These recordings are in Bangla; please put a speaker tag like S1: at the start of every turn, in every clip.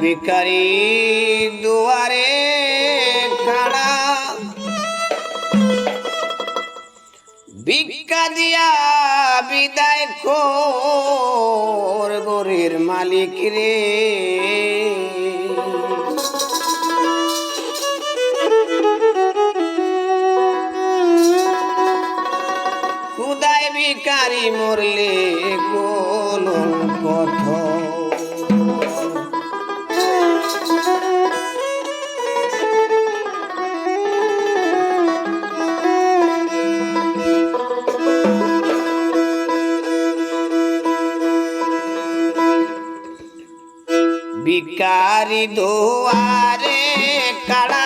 S1: ভিকারি দুয়ারে খাড়া। ভিক্ষা দিয়া বিদায় কর গরের মালিক রে। খুদায় ভিকারি মরলে কোন পথ ভিকারি দোয়ারে কাড়া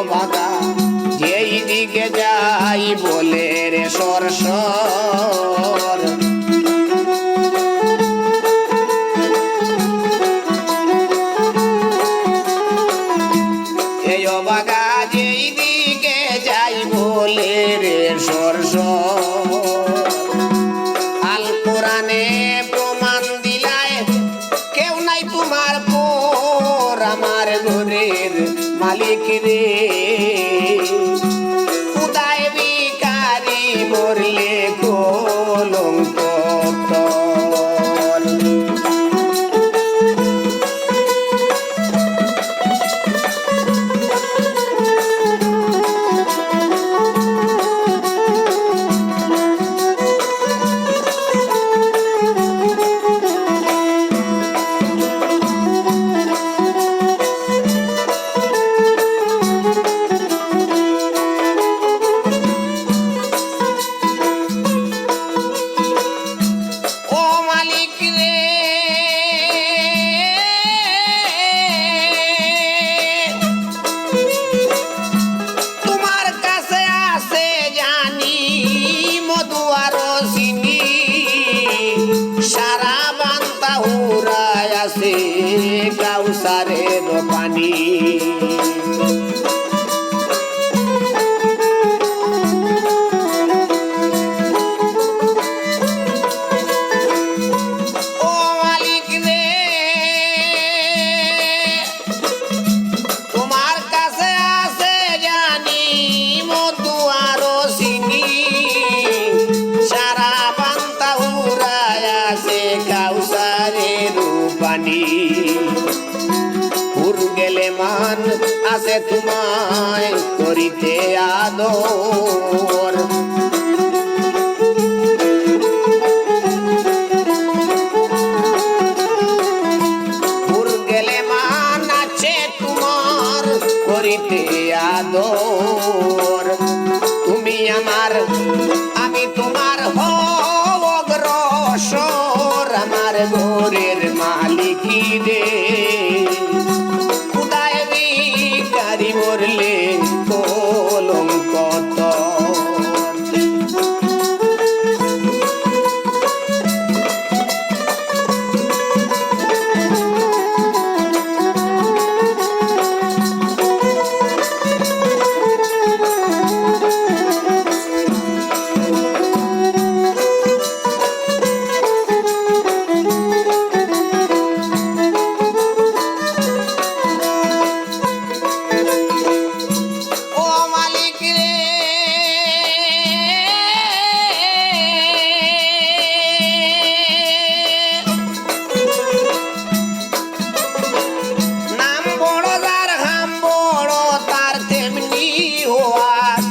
S1: অবাগা যেই দিকে যাই বলে রে সর সর। এই অবাগা যেই দিকে যাই বলে রে দিলায়, কেউ নাই তোমার পর আমার ঘরের মালিক রে। খুদায় বিকারি মরলে উড়ায় আছে কাউসারের পানি ও রূপানি পুর গেলে মান আছে তোমায় করিতে আদর।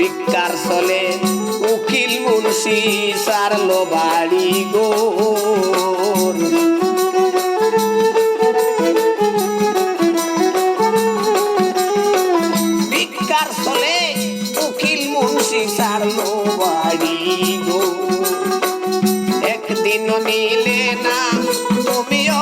S1: ভিক্ষার চলে উকিল মুন্সি সারলো বাড়ি গোর। ভিক্ষার উকিল বাড়ি গো একদিন নিলে না, তুমিও